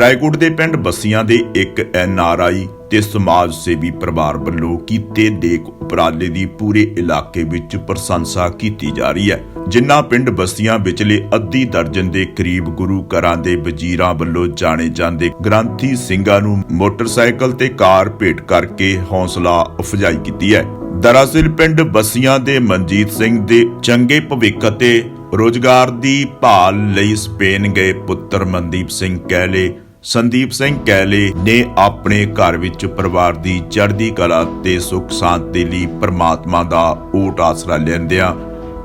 ਰਾਏਕੋਟ ਦੇ ਪਿੰਡ ਬੱਸੀਆਂ ਦੇ ਇੱਕ ਐਨਆਰਆਈ ਤੇ ਸਮਾਜ ਸੇਵੀ ਪਰਿਵਾਰ ਵੱਲੋਂ ਕੀਤੇ ਦੇਖ ਉਪਰਾਲੇ ਦੀ ਪੂਰੇ ਇਲਾਕੇ ਵਿੱਚ ਪ੍ਰਸ਼ੰਸਾ ਕੀਤੀ ਜਾ ਰਹੀ ਹੈ, ਜਿਨ੍ਹਾਂ ਪਿੰਡ ਬੱਸੀਆਂ ਵਿਚਲੇ ਅੱਧੀ ਦਰਜਨ ਦੇ ਕਰੀਬ ਗੁਰੂ ਘਰਾਂ ਦੇ ਵਜ਼ੀਰਾਂ ਵੱਲੋਂ ਜਾਣੇ ਜਾਂਦੇ ਗ੍ਰੰਥੀ ਸਿੰਘਾਂ ਨੂੰ ਮੋਟਰਸਾਈਕਲ ਤੇ ਕਾਰ ਭੇਟ ਕਰਕੇ ਹੌਸਲਾ ਅਫਜ਼ਾਈ ਕੀਤੀ ਹੈ। ਦਰਅਸਲ ਪਿੰਡ ਬੱਸੀਆਂ ਦੇ ਮਨਜੀਤ ਸਿੰਘ ਦੇ ਚੰਗੇ ਭਵਿੱਖ ਅਤੇ ਰੋਜ਼ਗਾਰ ਦੀ ਭਾਲ ਲਈ ਸਪੇਨ ਗਏ ਪੁੱਤਰ ਮਨਦੀਪ ਸਿੰਘ ਕਹਿਲੇ ਸੰਦੀਪ ਸਿੰਘ ਕਹਿਲੇ ਨੇ ਆਪਣੇ ਘਰ ਵਿੱਚ ਪਰਿਵਾਰ ਦੀ ਚੜ੍ਹਦੀ ਕਲਾ ਤੇ ਸੁੱਖ ਸ਼ਾਂਤੀ ਲਈ ਪ੍ਰਮਾਤਮਾ ਦਾ ਓਟ ਆਸਰਾ ਲੈਂਦਿਆਂ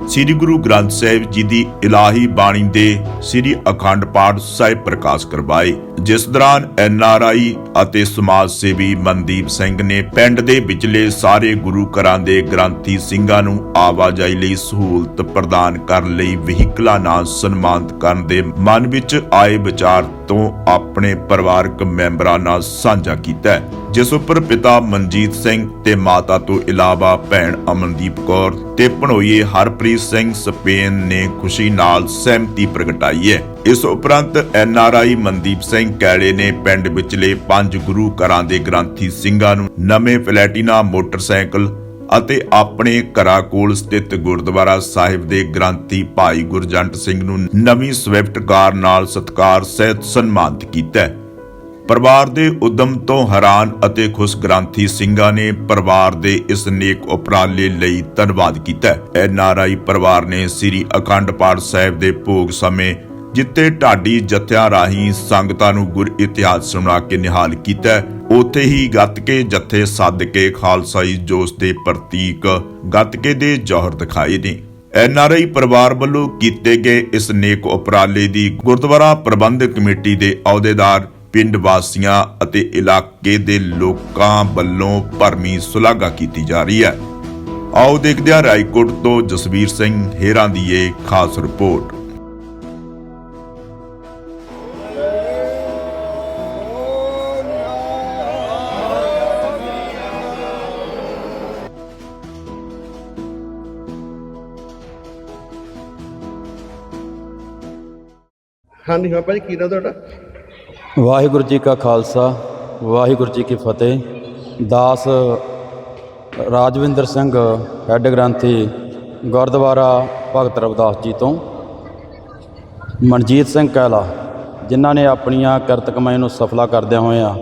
ਸ੍ਰੀ ਗੁਰੂ ਗ੍ਰੰਥ ਸਾਹਿਬ ਜੀ ਦੀ ਇਲਾਹੀ ਬਾਣੀ ਦੇ ਸ੍ਰੀ ਅਖੰਡ ਪਾਠ ਸਾਹਿਬ ਪ੍ਰਕਾਸ਼ ਕਰਵਾਏ, ਜਿਸ ਦੌਰਾਨ ਐਨਆਰਆਈ ਅਤੇ ਸਮਾਜ ਸੇਵੀ ਮਨਦੀਪ ਸਿੰਘ ਨੇ ਪਿੰਡ ਦੇ ਵਿਚਲੇ ਸਾਰੇ ਗੁਰੂ ਘਰਾਂ ਦੇ ਗ੍ਰੰਥੀ ਸਿੰਘਾਂ ਨੂੰ ਆਵਾਜਾਈ ਲਈ ਸਹੂਲਤ ਪ੍ਰਦਾਨ ਕਰਨ ਲਈ ਵਹੀਕਲਾਂ ਨਾਲ ਸਨਮਾਨਿਤ ਕਰਨ ਦੇ ਮਨ ਵਿੱਚ ਆਏ ਵਿਚਾਰ ਤੋਂ ਆਪਣੇ ਪਰਿਵਾਰਕ ਮੈਂਬਰਾਂ ਨਾਲ ਸਾਂਝਾ ਕੀਤਾ ਜਿਸ ਉੱਪਰ ਪਿਤਾ ਮਨਜੀਤ ਸਿੰਘ ਤੇ ਮਾਤਾ ਤੋਂ ਇਲਾਵਾ ਭੈਣ ਅਮਨਦੀਪ ਕੌਰ ਤੇ ਭਣੋਈਏ ਹਰਪ੍ਰੀਤ ਸਿੰਘ ਸਪੇਨ ਨੇ ਖੁਸ਼ੀ ਨਾਲ ਸਹਿਮਤੀ ਪ੍ਰਗਟਾਈ ਹੈ ਇਸ ਉਪਰੰਤ ਐਨਆਰਆਈ ਮਨਦੀਪ ਸਿੰਘ ਕੈਲੇ ਨੇ ਪਿੰਡ ਵਿਚਲੇ ਪੰਜ ਗੁਰੂ ਘਰਾਂ ਦੇ ਗ੍ਰੰਥੀ ਸਿੰਘਾਂ ਨੂੰ ਨਵੇਂ ਪਲੈਟੀਨਾ ਮੋਟਰਸਾਈਕਲ ਅਤੇ ਆਪਣੇ ਘਰਾਂ ਕੋਲ ਸਥਿਤ ਗੁਰਦੁਆਰਾ ਸਾਹਿਬ ਦੇ ਗ੍ਰੰਥੀ ਭਾਈ ਗੁਰਜੰਟ ਸਿੰਘ ਨੂੰ ਨਵੀਂ ਸਵਿਫਟ ਕਾਰ ਨਾਲ ਸਤਕਾਰ, ਸਹਿਤ ਸਨਮਾਨਿਤ ਕੀਤਾ ਹੈ। ਪਰਿਵਾਰ ਦੇ ਉਦਮ ਤੋਂ ਹੈਰਾਨ ਅਤੇ ਖੁਸ਼ ਗ੍ਰੰਥੀ ਸਿੰਘਾਂ ਨੇ ਪਰਿਵਾਰ ਦੇ ਇਸ ਨੇਕ ਉਪਰਾਲੇ ਲਈ ਧੰਨਵਾਦ ਕੀਤਾ ਹੈ। ਐਨਆਰਆਈ ਪਰਿਵਾਰ ਨੇ ਸ੍ਰੀ ਅਖੰਡ ਪਾਠ ਸਾਹਿਬ ਦੇ ਭੋਗ ਸਮੇਂ ਜਿੱਥੇ ਢਾਡੀ ਜਥਿਆਂ ਰਾਹੀਂ ਸੰਗਤਾਂ ਨੂੰ ਗੁਰ ਇਤਿਹਾਸ ਸੁਣਾ ਕੇ ਨਿਹਾਲ ਕੀਤਾ ਹੈ, ਉੱਥੇ ਹੀ ਗੱਤਕੇ ਜਥੇ ਸੱਦ ਕੇ ਖਾਲਸਾਈ ਜੋਸ਼ ਦੇ ਪ੍ਰਤੀਕ ਗੱਤਕੇ ਦੇ ਜੌਹਰ ਦਿਖਾਏ ਨੇ ਐਨਆਰਆਈ ਪਰਿਵਾਰ ਵੱਲੋਂ ਕੀਤੇ ਗਏ ਇਸ ਨੇਕ ਉਪਰਾਲੇ ਦੀ ਗੁਰਦੁਆਰਾ ਪ੍ਰਬੰਧਕ ਕਮੇਟੀ ਦੇ ਅਹੁਦੇਦਾਰ ਪਿੰਡ ਵਾਸੀਆਂ ਅਤੇ ਇਲਾਕੇ ਦੇ ਲੋਕਾਂ ਵੱਲੋਂ ਭਰਮੀ ਸੁਲਾਘਾ ਕੀਤੀ ਜਾ ਰਹੀ ਹੈ। ਆਓ ਦੇਖਦੇ ਹਾਂ ਰਾਏਕੋਟ ਤੋਂ ਜਸਵੀਰ ਸਿੰਘ ਹੇਰਾਂ ਦੀ ਇਹ ਖਾਸ ਰਿਪੋਰਟ। ਹਾਂਜੀ, ਹਾਂ ਭਾਜੀ, ਕੀ ਨਾਮ ਤੁਹਾਡਾ? ਵਾਹਿਗੁਰੂ ਜੀ ਕਾ ਖਾਲਸਾ, ਵਾਹਿਗੁਰੂ ਜੀ ਕੀ ਫਤਿਹ। ਦਾਸ ਰਾਜਵਿੰਦਰ ਸਿੰਘ, ਹੈੱਡ ਗ੍ਰੰਥੀ ਗੁਰਦੁਆਰਾ ਭਗਤ ਰਵਿਦਾਸ ਜੀ ਤੋਂ। ਮਨਜੀਤ ਸਿੰਘ ਕਹਿਲਾ ਜਿਨ੍ਹਾਂ ਨੇ ਆਪਣੀਆਂ ਕਰਤਕਮਾਈ ਨੂੰ ਸਫਲਾ ਕਰਦਿਆਂ ਹੋਇਆਂ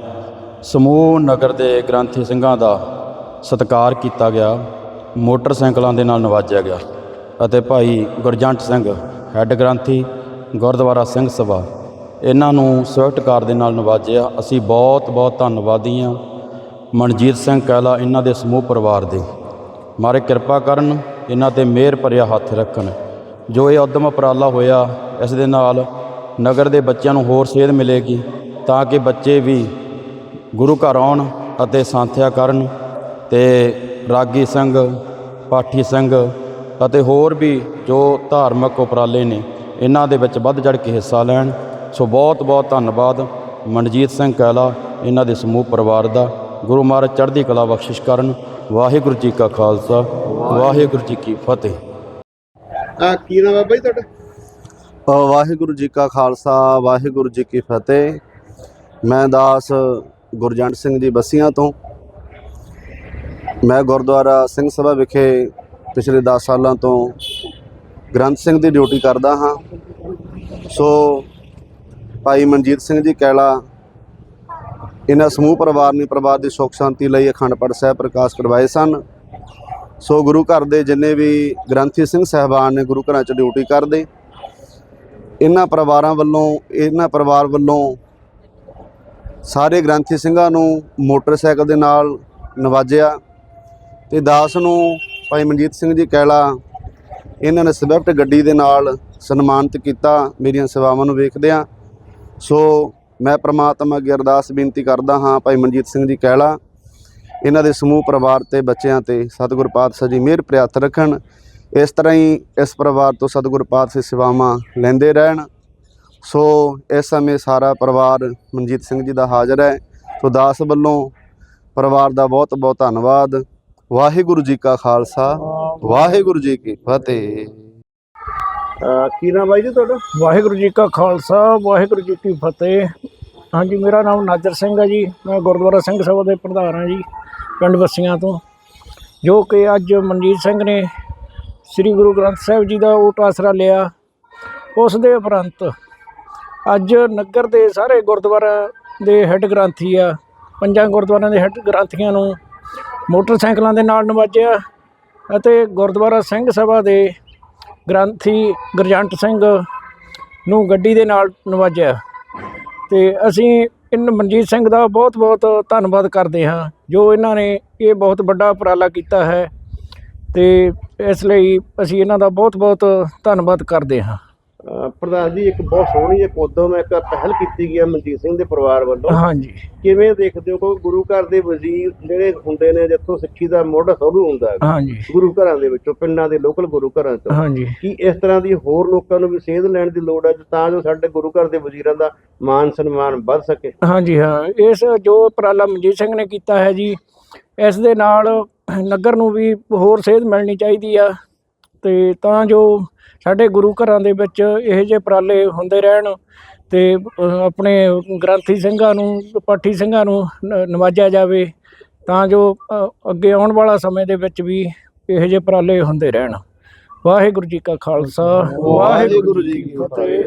ਸਮੂਹ ਨਗਰ ਦੇ ਗ੍ਰੰਥੀ ਸਿੰਘਾਂ ਦਾ ਸਤਿਕਾਰ ਕੀਤਾ ਗਿਆ, ਮੋਟਰਸਾਈਕਲਾਂ ਦੇ ਨਾਲ ਨਵਾਜਿਆ ਗਿਆ ਅਤੇ ਭਾਈ ਗੁਰਜੰਟ ਸਿੰਘ, ਹੈੱਡ ਗ੍ਰੰਥੀ ਗੁਰਦੁਆਰਾ ਸਿੰਘ ਸਭਾ ਇਹਨਾਂ ਨੂੰ ਸਵਿਫਟ ਕਾਰ ਦੇ ਨਾਲ ਨਵਾਜਿਆ। ਅਸੀਂ ਬਹੁਤ ਬਹੁਤ ਧੰਨਵਾਦੀ ਹਾਂ। ਮਨਜੀਤ ਸਿੰਘ ਕੈਲਾ ਇਹਨਾਂ ਦੇ ਸਮੂਹ ਪਰਿਵਾਰ ਦੇ। ਮਾਰੇ ਕਿਰਪਾ ਕਰਨ, ਇਹਨਾਂ ਤੇ ਮਿਹਰ ਭਰਿਆ ਹੱਥ ਰੱਖਣ। ਜੋ ਇਹ ਉਦਮ ਉਪਰਾਲਾ ਹੋਇਆ, ਇਸ ਦੇ ਨਾਲ ਨਗਰ ਦੇ ਬੱਚਿਆਂ ਨੂੰ ਹੋਰ ਸੇਧ ਮਿਲੇਗੀ, ਤਾਂ ਕਿ ਬੱਚੇ ਵੀ ਗੁਰੂ ਘਰ ਆਉਣ ਅਤੇ ਸਾਂਥਿਆ ਕਰਨ ਤੇ ਰਾਗੀ ਸਿੰਘ, ਪਾਠੀ ਸਿੰਘ ਅਤੇ ਹੋਰ ਵੀ ਜੋ ਧਾਰਮਿਕ ਉਪਰਾਲੇ ਨੇ, ਇਹਨਾਂ ਦੇ ਵਿੱਚ ਵੱਧ ਚੜ੍ਹ ਕੇ ਹਿੱਸਾ ਲੈਣ। ਸੋ ਬਹੁਤ ਬਹੁਤ ਧੰਨਵਾਦ। ਮਨਜੀਤ ਸਿੰਘ ਕੈਲਾ ਇਹਨਾਂ ਦੇ ਸਮੂਹ ਪਰਿਵਾਰ ਦਾ। ਗੁਰੂ ਮਹਾਰਾਜ ਚੜ੍ਹਦੀ ਕਲਾ ਬਖਸ਼ਿਸ਼ ਕਰਨ। ਵਾਹਿਗੁਰੂ ਜੀ ਕਾ ਖਾਲਸਾ ਵਾਹਿਗੁਰੂ ਜੀ ਕੀ ਫਤਿਹ। ਆ ਕੀ ਨਾਮ ਹੈ ਭਾਈ ਤੁਹਾਡਾ? ਅ, ਵਾਹਿਗੁਰੂ ਜੀ ਕਾ ਖਾਲਸਾ ਵਾਹਿਗੁਰੂ ਜੀ ਕੀ ਫਤਿਹ। ਮੈਂ ਦਾਸ ਗੁਰਜੰਟ ਸਿੰਘ ਜੀ ਬਸੀਆਂ ਤੋਂ। ਮੈਂ ਗੁਰਦੁਆਰਾ ਸਿੰਘ ਸਭਾ ਵਿਖੇ ਪਿਛਲੇ 10 ਸਾਲਾਂ ਤੋਂ ਗ੍ਰੰਥ ਸਿੰਘ ਦੀ ਡਿਊਟੀ ਕਰਦਾ ਹਾਂ। ਸੋ ਭਾਈ ਮਨਜੀਤ ਸਿੰਘ ਜੀ ਕੈਲਾ, ਇਹਨਾਂ ਸਮੂਹ ਪਰਿਵਾਰ ਨੇ ਪਰਿਵਾਰ ਦੀ ਸੁੱਖ ਸ਼ਾਂਤੀ ਲਈ ਅਖੰਡ ਪਾਠ ਸਾਹਿਬ ਪ੍ਰਕਾਸ਼ ਕਰਵਾਏ ਸਨ। ਸੋ ਗੁਰੂ ਘਰ ਦੇ ਜਿੰਨੇ ਵੀ ਗ੍ਰੰਥੀ ਸਿੰਘ ਸਹਿਬਾਨ ਨੇ ਗੁਰੂ ਘਰਾਂ 'ਚ ਡਿਊਟੀ ਕਰਦੇ, ਇਹਨਾਂ ਪਰਿਵਾਰਾਂ ਵੱਲੋਂ, ਇਹਨਾਂ ਪਰਿਵਾਰ ਵੱਲੋਂ ਸਾਰੇ ਗ੍ਰੰਥੀ ਸਿੰਘਾਂ ਨੂੰ ਮੋਟਰਸਾਈਕਲ ਦੇ ਨਾਲ ਨਵਾਜਿਆ ਤੇ ਦਾਸ ਨੂੰ ਭਾਈ ਮਨਜੀਤ ਸਿੰਘ ਜੀ ਕੈਲਾ, ਇਹਨਾਂ ਨੇ ਸਵਿਫਟ ਗੱਡੀ ਦੇ ਨਾਲ ਸਨਮਾਨਿਤ ਕੀਤਾ। ਮੇਰੀਆਂ ਸੇਵਾਵਾਂ ਨੂੰ ਵੇਖਦਿਆਂ ਸੋ ਮੈਂ ਪ੍ਰਮਾਤਮਾ ਅੱਗੇ ਅਰਦਾਸ ਬੇਨਤੀ ਕਰਦਾ ਹਾਂ ਭਾਈ ਮਨਜੀਤ ਸਿੰਘ ਜੀ ਕਹਿਲਾ ਇਹਨਾਂ ਦੇ ਸਮੂਹ ਪਰਿਵਾਰ ਤੇ ਬੱਚਿਆਂ ਤੇ ਸਤਿਗੁਰ ਪਾਤਸ਼ਾਹ ਜੀ ਮਿਹਰ ਪ੍ਰਿਆਤ ਰੱਖਣ। ਇਸ ਤਰ੍ਹਾਂ ਹੀ ਇਸ ਪਰਿਵਾਰ ਤੋਂ ਸਤਿਗੁਰ ਪਾਤਸ਼ਾਹ ਸੇਵਾਵਾਂ ਲੈਂਦੇ ਰਹਿਣ। ਸੋ ਇਸ ਸਮੇਂ ਸਾਰਾ ਪਰਿਵਾਰ ਮਨਜੀਤ ਸਿੰਘ ਜੀ ਦਾ ਹਾਜ਼ਰ ਹੈ। ਸੋ ਦਾਸ ਵੱਲੋਂ ਪਰਿਵਾਰ ਦਾ ਬਹੁਤ ਬਹੁਤ ਧੰਨਵਾਦ। ਵਾਹਿਗੁਰੂ ਜੀ ਕਾ ਖਾਲਸਾ, ਵਾਹਿਗੁਰੂ ਜੀ ਕੀ ਫਤਿਹ। ਆ ਕੀ ਨਾਮ ਬਾਈ ਜੀ ਤੁਹਾਡਾ? ਵਾਹਿਗੁਰੂ ਜੀ ਕਾ ਖਾਲਸਾ, ਵਾਹਿਗੁਰੂ ਜੀ ਕੀ ਫਤਿਹ। ਹਾਂਜੀ, ਮੇਰਾ ਨਾਮ ਨਾਜਰ ਸਿੰਘ ਹੈ ਜੀ। ਮੈਂ ਗੁਰਦੁਆਰਾ ਸਿੰਘ ਸਭਾ ਦੇ ਪ੍ਰਧਾਨ ਹਾਂ ਜੀ, ਪਿੰਡ ਬੱਸੀਆਂ ਤੋਂ। ਜੋ ਕਿ ਅੱਜ ਮਨਜੀਤ ਸਿੰਘ ਨੇ ਸ੍ਰੀ ਗੁਰੂ ਗ੍ਰੰਥ ਸਾਹਿਬ ਜੀ ਦਾ ਓਟ ਆਸਰਾ ਲਿਆ। ਉਸ ਦੇ ਉਪਰੰਤ ਅੱਜ ਨਗਰ ਦੇ ਸਾਰੇ ਗੁਰਦੁਆਰਾ ਦੇ ਹੈੱਡ ਗ੍ਰੰਥੀ ਆ, ਪੰਜਾਂ ਗੁਰਦੁਆਰਿਆਂ ਦੇ ਹੈੱਡ ਗ੍ਰੰਥੀਆਂ ਨੂੰ ਮੋਟਰਸਾਈਕਲਾਂ ਦੇ ਨਾਲ ਨਵਾਜਿਆ ਅਤੇ ਗੁਰਦੁਆਰਾ ਸਿੰਘ ਸਭਾ ਦੇ ਗ੍ਰੰਥੀ ਗੁਰਜੰਟ ਸਿੰਘ ਨੂੰ ਗੱਡੀ ਦੇ ਨਾਲ ਨਵਾਜਿਆ। ਤੇ ਅਸੀਂ ਇਨ ਮਨਜੀਤ ਸਿੰਘ ਦਾ ਬਹੁਤ ਬਹੁਤ ਧੰਨਵਾਦ ਕਰਦੇ ਹਾਂ, ਜੋ ਇਹਨਾਂ ਨੇ ਇਹ ਬਹੁਤ ਵੱਡਾ ਉਪਰਾਲਾ ਕੀਤਾ ਹੈ। ਤੇ ਇਸ ਲਈ ਅਸੀਂ ਇਹਨਾਂ ਦਾ ਬਹੁਤ ਬਹੁਤ ਧੰਨਵਾਦ ਕਰਦੇ ਹਾਂ। ਪ੍ਰਧਾਨ ਜੀ ਇੱਕ ਬਹੁਤ ਸੋਹਣੀ ਇੱਕ ਉਦਮ ਇੱਕ ਪਹਿਲ ਕੀਤੀ ਗਈ ਹੈ ਮਨਜੀਤ ਸਿੰਘ ਦੇ ਪਰਿਵਾਰ ਵੱਲੋਂ। ਹਾਂਜੀ। ਕਿਵੇਂ ਦੇਖਦੇ ਹੋ ਕਿ ਗੁਰੂ ਘਰ ਦੇ ਵਜ਼ੀਰ ਜਿਹੜੇ ਹੁੰਦੇ ਨੇ ਜਿੱਥੋਂ ਸਿੱਖੀ ਦਾ ਮੁੱਢ ਸ਼ੁਰੂ ਹੁੰਦਾ ਹੈ ਹਾਂਜੀ। ਗੁਰੂ ਘਰਾਂ ਦੇ ਵਿੱਚੋਂ ਪਿੰਡਾਂ ਦੇ ਲੋਕਲ ਗੁਰੂ ਘਰਾਂ ਤੋਂ ਹਾਂਜੀ। ਕੀ ਇਸ ਤਰ੍ਹਾਂ ਦੀ ਹੋਰ ਲੋਕਾਂ ਨੂੰ ਵੀ ਸੇਧ ਲੈਣ ਦੀ ਲੋੜ ਹੈ ਤਾਂ ਜੋ ਸਾਡੇ ਗੁਰੂ ਘਰ ਦੇ ਵਜ਼ੀਰਾਂ ਦਾ ਮਾਨ ਸਨਮਾਨ ਵੱਧ ਸਕੇ? ਹਾਂਜੀ ਹਾਂ। ਇਸ ਜੋ ਉਪਰਾਲਾ ਮਨਜੀਤ ਸਿੰਘ ਨੇ ਕੀਤਾ ਹੈ ਜੀ ਇਸ ਦੇ ਨਾਲ ਨਗਰ ਨੂੰ ਵੀ ਹੋਰ ਸੇਧ ਮਿਲਣੀ ਚਾਹੀਦੀ ਆ। ਤੇ ਤਾਂ ਜੋ ਸਾਡੇ ਗੁਰੂ ਘਰਾਂ ਦੇ ਵਿੱਚ ਇਹੋ ਜਿਹੇ ਉਪਰਾਲੇ ਹੁੰਦੇ ਰਹਿਣ ਤੇ ਆਪਣੇ ਗ੍ਰੰਥੀ ਸਿੰਘਾਂ ਨੂੰ ਪਾਠੀ ਸਿੰਘਾਂ ਨੂੰ ਨਵਾਜਿਆ ਜਾਵੇ ਤਾਂ ਜੋ ਅੱਗੇ ਆਉਣ ਵਾਲਾ ਸਮੇਂ ਦੇ ਵਿੱਚ ਵੀ ਇਹੋ ਜਿਹੇ ਉਪਰਾਲੇ ਹੁੰਦੇ ਰਹਿਣ। ਵਾਹਿਗੁਰੂ ਜੀ ਕਾ ਖਾਲਸਾ ਵਾਹਿਗੁਰੂ ਜੀ ਕੀ ਫਤਿਹ।